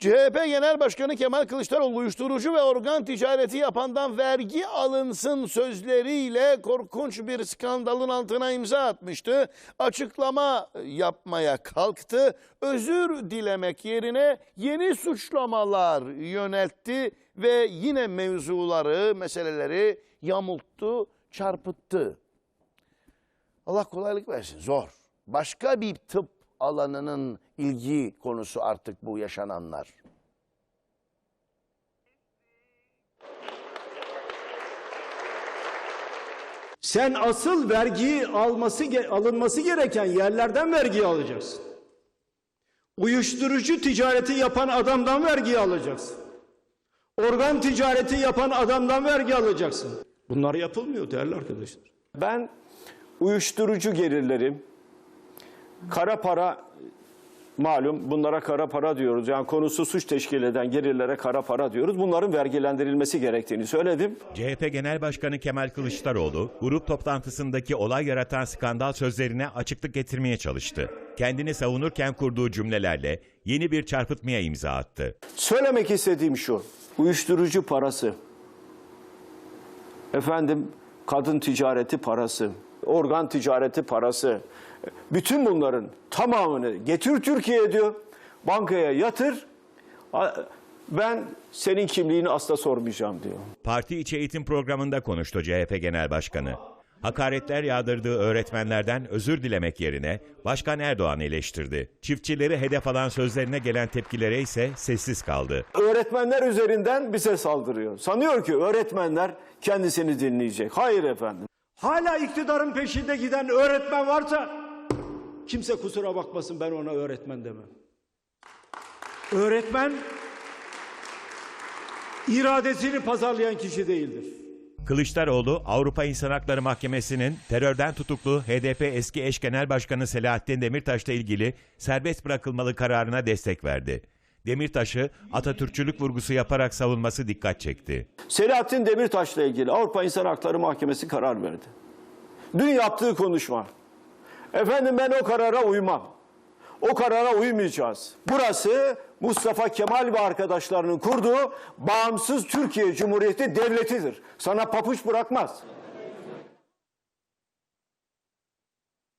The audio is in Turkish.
CHP Genel Başkanı Kemal Kılıçdaroğlu uyuşturucu ve organ ticareti yapandan vergi alınsın sözleriyle korkunç bir skandalın altına imza atmıştı. Açıklama yapmaya kalktı. Özür dilemek yerine yeni suçlamalar yöneltti ve yine mevzuları, meseleleri yamulttu, çarpıttı. Allah kolaylık versin. Zor. Başka bir tıp alanının ilgi konusu artık bu yaşananlar. Sen asıl vergiyi alması alınması gereken yerlerden vergiyi alacaksın. Uyuşturucu ticareti yapan adamdan vergiyi alacaksın. Organ ticareti yapan adamdan vergi alacaksın. Bunlar yapılmıyor değerli arkadaşlar. Ben uyuşturucu gelirlerim, kara para malum bunlara kara para diyoruz. Yani konusu suç teşkil eden gelirlere kara para diyoruz. Bunların vergilendirilmesi gerektiğini söyledim. CHP Genel Başkanı Kemal Kılıçdaroğlu, grup toplantısındaki olay yaratan skandal sözlerine açıklık getirmeye çalıştı. Kendini savunurken kurduğu cümlelerle yeni bir çarpıtmaya imza attı. Söylemek istediğim şu. Uyuşturucu parası. Efendim kadın ticareti parası, organ ticareti parası. Bütün bunların tamamını getir Türkiye'ye diyor. Bankaya yatır. Ben senin kimliğini asla sormayacağım diyor. Parti içi eğitim programında konuştu CHP Genel Başkanı. Hakaretler yağdırdığı öğretmenlerden özür dilemek yerine Başkan Erdoğan eleştirdi. Çiftçileri hedef alan sözlerine gelen tepkilere ise sessiz kaldı. Öğretmenler üzerinden bize saldırıyor. Sanıyor ki öğretmenler kendisini dinleyecek. Hayır efendim. Hala iktidarın peşinde giden öğretmen varsa kimse kusura bakmasın ben ona öğretmen demem. Öğretmen iradesini pazarlayan kişi değildir. Kılıçdaroğlu, Avrupa İnsan Hakları Mahkemesi'nin terörden tutuklu HDP eski eş genel başkanı Selahattin Demirtaş'la ilgili serbest bırakılmalı kararına destek verdi. Demirtaş'ı Atatürkçülük vurgusu yaparak savunması dikkat çekti. Selahattin Demirtaş'la ilgili Avrupa İnsan Hakları Mahkemesi karar verdi. Dün yaptığı konuşma. Efendim ben o karara uymam. O karara uymayacağız. Burası Mustafa Kemal ve arkadaşlarının kurduğu bağımsız Türkiye Cumhuriyeti devletidir. Sana papuç bırakmaz.